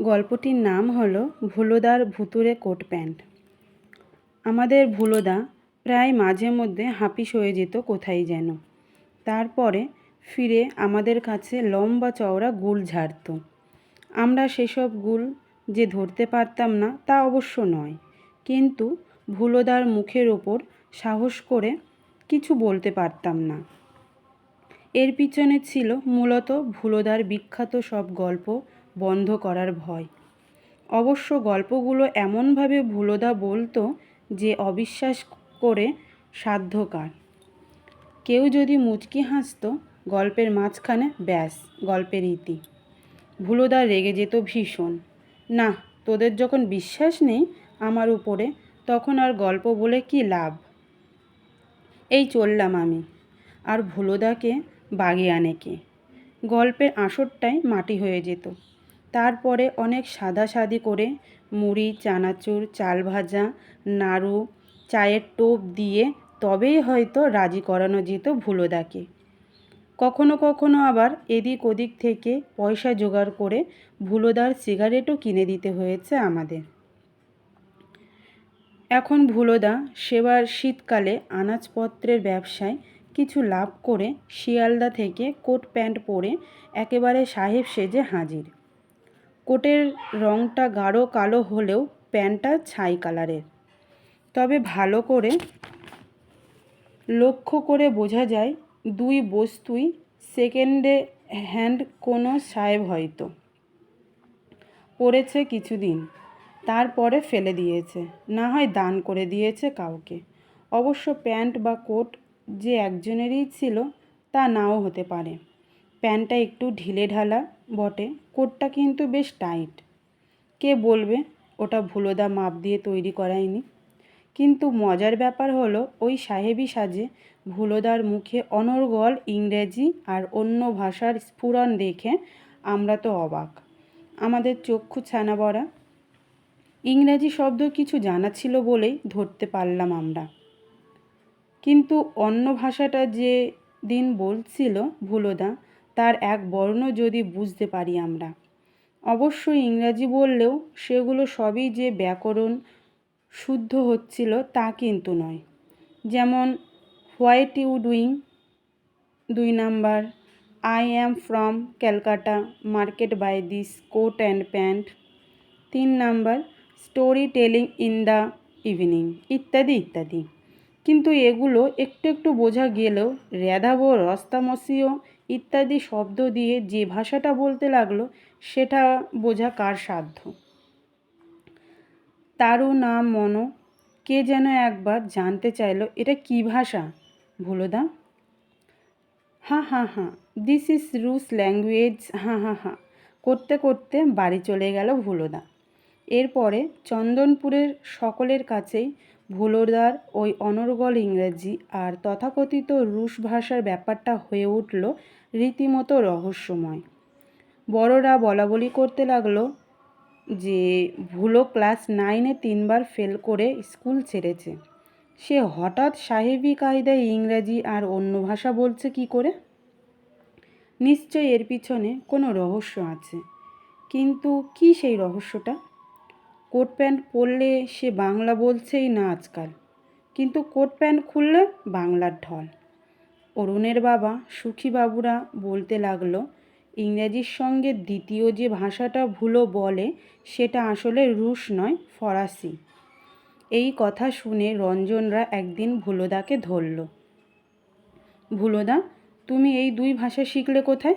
গল্পটির নাম হলো ভুলোদার ভুতুড়ে কোট প্যান্ট। আমাদের ভুলোদা প্রায় মাঝে মধ্যে হাঁপিস হয়ে যেত কোথায় যেন। তারপরে ফিরে আমাদের কাছে লম্বা চওড়া গুল ঝাড়ত। আমরা সেসব গুল যে ধরতে পারতাম না, তা অবশ্য নয়। কিন্তু ভুলোদার মুখের ওপর সাহস করে কিছু বলতে পারতাম না। এর পিছনে ছিল মূলত ভুলোদার বিখ্যাত সব গল্প বন্ধ করার ভয়। অবশ্য গল্পগুলো এমনভাবে ভুলোদা বলতো যে অবিশ্বাস করে সাধ্যকার। কেউ যদি মুচকি হাসতো, গল্পের মাঝখানে ব্যাস, গল্পের ইতি। ভুলোদা রেগে যেত ভীষণ। না, তোদের যখন বিশ্বাস নেই আমার উপরে, তখন আর গল্প বলে কি লাভ? এই চললাম আমি। আর ভুলোদাকে বাগে আনে কে? গল্পের আসরটাই মাটি হয়ে যেত। তারপরে অনেক সাদা সাদাসাদি করে মুড়ি, চানাচুর, চাল ভাজা, নাড়ু, চায়ের টোপ দিয়ে তবেই হয়তো রাজি করানো যেত ভুলোদাকে। কখনো কখনো আবার এদিক ওদিক থেকে পয়সা জোগাড় করে ভুলোদার সিগারেটও কিনে দিতে হয়েছে আমাদের। এখন ভুলোদা সেবার শীতকালে আনাজপত্রের ব্যবসায় কিছু লাভ করে শিয়ালদা থেকে কোট প্যান্ট পরে একেবারে সাহেব সেজে হাজির। কোটের রঙটা গাঢ় কালো হলেও প্যান্টটা ছাই কালারের। তবে ভালো করে লক্ষ্য করে বোঝা যায়, দুই বস্তুই সেকেন্ডে হ্যান্ড কোনো সাহেব হয়তো। পরেছে কিছুদিন, তারপরে ফেলে দিয়েছে, না হয় দান করে দিয়েছে কাউকে। অবশ্য প্যান্ট বা কোট যে একজনেরই ছিল, তা নাও হতে পারে। প্যান্টটা একটু ঢিলে ঢালা বটে। কোটটা কিন্তু বেশ টাইট। কে বলবে? ওটা ভুলোদা মাপ দিয়ে তৈরি করায়নি। কিন্তু মজার ব্যাপার হলো, ওই সাহেবি সাজে ভুলোদার মুখে অনর্গল ইংরেজি আর অন্য ভাষার স্ফুরণ দেখে আমরা তো অবাক। আমাদের চক্ষু ছানা বড়া ইংরাজি শব্দ কিছু জানা ছিল বলেই ধরতে পারলাম আমরা। কিন্তু অন্য ভাষাটা যে দিন বলছিল ভুলোদা তার এক বর্ণ যদি বুঝতে পারি আমরা। অবশ্য ইংরাজি বললেও সেগুলো সবই যে ব্যাকরণ শুদ্ধ হচ্ছিল তা কিন্তু নয়। যেমন, হোয়াইট ইউ ডুইং? দুই number, I am from Calcutta, market by this coat and pant. তিন number, story telling in the evening, ইত্যাদি ইত্যাদি। কিন্তু এগুলো একটু একটু বোঝা গেলেও রেধাব রস্তামসিও ইত্যাদি শব্দ দিয়ে যে ভাষাটা বলতে লাগল, সেটা বোঝা কার সাধ্য? তারও নাম মনো, কে যেন একবার জানতে চাইলো, এটা কী ভাষা? ভুলোদা? হ্যাঁ হা হ্যাঁ দিস ইজ রুস ল্যাঙ্গুয়েজ হ্যাঁ হ্যাঁ হ্যাঁ করতে করতে বাড়ি চলে গেল ভুলোদা। এরপরে চন্দনপুরের সকলের কাছেই ভুলোদার ওই অনর্গল ইংরেজি আর তথাকথিত রুশ ভাষার ব্যাপারটা হয়ে উঠল রীতিমতো রহস্যময়। বড়রা বলা বলি করতে লাগল যে ভুলো ক্লাস নাইনে তিনবার ফেল করে স্কুল ছেড়েছে। সে হঠাৎ সাহেবি কায়দায় ইংরাজি আর অন্য ভাষা বলছে কি করে? নিশ্চয় এর পিছনে কোনো রহস্য আছে। কিন্তু কি সেই রহস্যটা? কোট প্যান্ট পরলে সে বাংলা বলছেই না আজকাল। কিন্তু কোট প্যান্ট খুললে বাংলার ঢল। অরুণের বাবা সুখীবাবুরা বলতে লাগল, ইংরেজির সঙ্গে দ্বিতীয় যে ভাষাটা ভুলো বলে, সেটা আসলে রুশ নয়, ফরাসি। এই কথা শুনে রঞ্জনরা একদিন ভুলোদাকে ধরল। ভুলোদা, তুমি এই দুই ভাষা শিখলে কোথায়?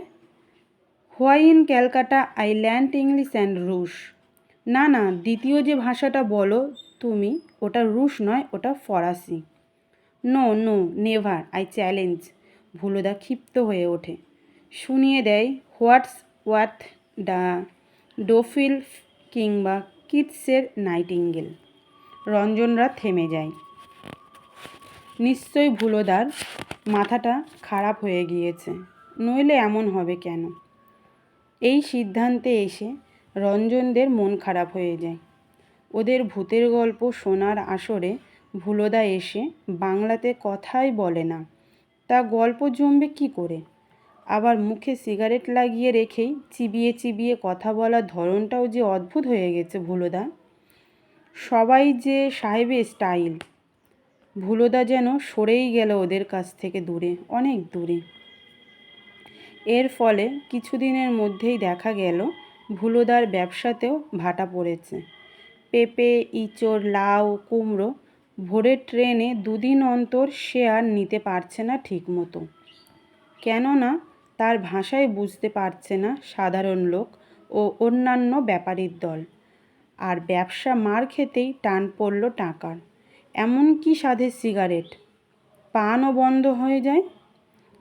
Why in Calcutta I land English and রুশ। না না, দ্বিতীয় যে ভাষাটা বলো তুমি, ওটা রুশ নয়, ওটা ফরাসি। No no, never, I challenge. ভুলোদা ক্ষিপ্ত হয়ে ওঠে। শুনিয়ে দেয়, হোয়াটস ওয়ার্থ দ্য ডোফিল কিংবা কিটসের নাইটিঙ্গেল। রঞ্জনরা থেমে যায়। নিশ্চয়ই ভুলোদার মাথাটা খারাপ হয়ে গিয়েছে। নইলে এমন হবে কেন? এই সিদ্ধান্তে এসে রঞ্জনদের মন খারাপ হয়ে যায়। ওদের ভূতের গল্প শোনার আসরে ভুলোদা এসে বাংলাতে কথাই বলে না। তা গল্প জমবে কি করে? আবার মুখে সিগারেট লাগিয়ে রেখেই চিবিয়ে চিবিয়ে কথা বলার ধরনটাও যে অদ্ভুত হয়ে গেছে ভুলোদা। সবাই যে সাহেবের স্টাইল। ভুলোদা যেন সরেই গেল ওদের কাছ থেকে দূরে, অনেক দূরে। এর ফলে কিছুদিনের মধ্যেই দেখা গেল ভুলোদার ব্যবসাতেও ভাটা পড়েছে। পেঁপে, ইঁচড়, লাউ, কুমড়ো ভোরের ট্রেনে দুদিন অন্তর সে আর নিতে পারছে না ঠিকমতো। কেননা তার ভাষায় বুঝতে পারছে না সাধারণ লোক ও অন্যান্য ব্যাপারীর দল। আর ব্যবসা মার খেতেই টান পড়ল টাকার। এমন কি স্বাদের সিগারেট। পানও বন্ধ হয়ে যায়।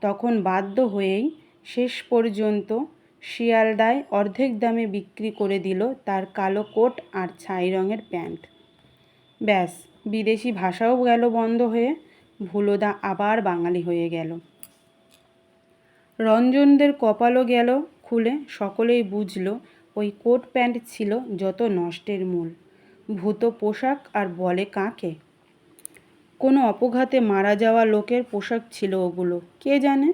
তখন বাধ্য হয়েই শেষ পর্যন্ত শিয়ালদায় অর্ধেক দামে বিক্রি করে দিল তার কালো কোট আর ছাই রঙের প্যান্ট। ব্যাস, বিদেশি ভাষাও গেল বন্ধ হয়ে ভুলোদা আবার বাঙালি হয়ে গেল। রঞ্জনদের কপালও গেল খুলে, সকলেই বুঝল ওই কোট প্যান্ট ছিল যত নষ্টের মূল। ভূত পোশাক আর বলে কাকে? কোনো অপঘাতে মারা যাওয়া লোকের পোশাক ছিল ওগুলো, কে জানে?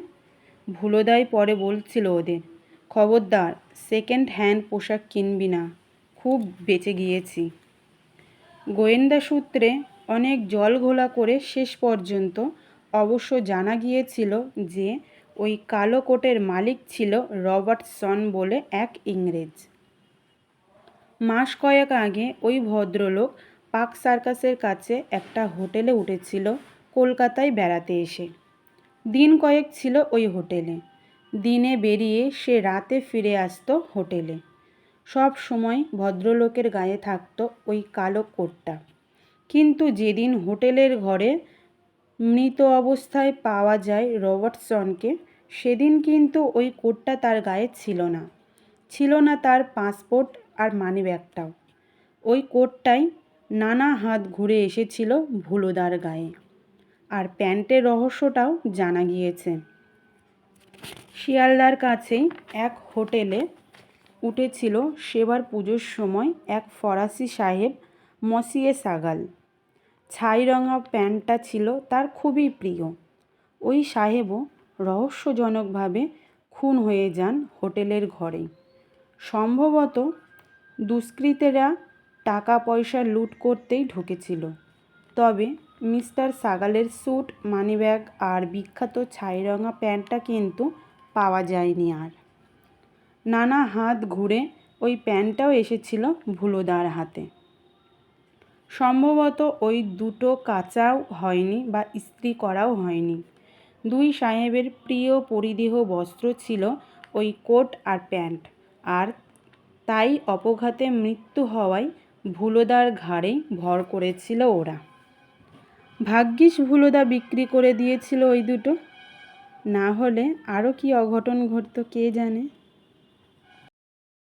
ভুলোদাই পরে বলছিল ওদের খবরদার সেকেন্ড হ্যান্ড পোশাক কিনবি না, খুব বেঁচে গিয়েছি। গোয়েন্দা সূত্রে অনেক জল ঘোলা করে শেষ পর্যন্ত অবশ্য জানা গিয়েছিল যে ওই কালো কোটের মালিক ছিল রবার্টসন বলে এক ইংরেজ। মাস কয়েক আগে ওই ভদ্রলোক পাক সার্কাসের কাছে একটা হোটেলে উঠেছিল, কলকাতায় বেড়াতে এসে। দিন কয়েক ছিল ওই হোটেলে। দিনে বেরিয়ে সে রাতে ফিরে আসতো হোটেলে। সব সময় ভদ্রলোকের গায়ে থাকতো ওই কালো কোটটা। কিন্তু যেদিন হোটেলের ঘরে মৃত অবস্থায় পাওয়া যায় রবার্টসনকে, সেদিন কিন্তু ওই কোটটা তার গায়ে ছিল না। ছিল না তার পাসপোর্ট আর মানিব্যাগটাও। ওই কোটটাই নানা হাত ঘুরে এসেছিল ভুলোদার গায়ে। আর প্যান্টের রহস্যটাও জানা গিয়েছে। শিয়ালদার কাছেই এক হোটেলে উঠেছিল সেবার পুজোর সময় এক ফরাসি সাহেব, মসিয়ে সাগাল। ছাই রঙা প্যান্টটা ছিল তার খুবই প্রিয়। ওই সাহেবও রহস্যজনকভাবে খুন হয়ে যান হোটেলের ঘরেই সম্ভবত দুষ্কৃতেরা টাকা পয়সা লুট করতেই ঢুকেছিল। তবে মিস্টার সাগালের স্যুট, মানিব্যাগ আর বিখ্যাত ছাইরঙা প্যান্টটা কিন্তু পাওয়া যায়নি আর। নানা হাত ঘুরে ওই প্যান্টটাও এসেছিল ভুলোদার হাতে। সম্ভবত ওই দুটো কাচাও হয়নি বা ইস্ত্রি করাও হয়নি। দুই সাহেবের প্রিয় পরিধেয় বস্ত্র ছিল ওই কোট আর প্যান্ট আর তাই অপঘাতে মৃত্যু হওয়ায় ভুলোদার ঘাড়েই ভর করেছিল ওরা। ভাগ্যিস ভুলোদা বিক্রি করে দিয়েছিল ওই দুটো। না হলে আরও কি অঘটন ঘটত কে জানে?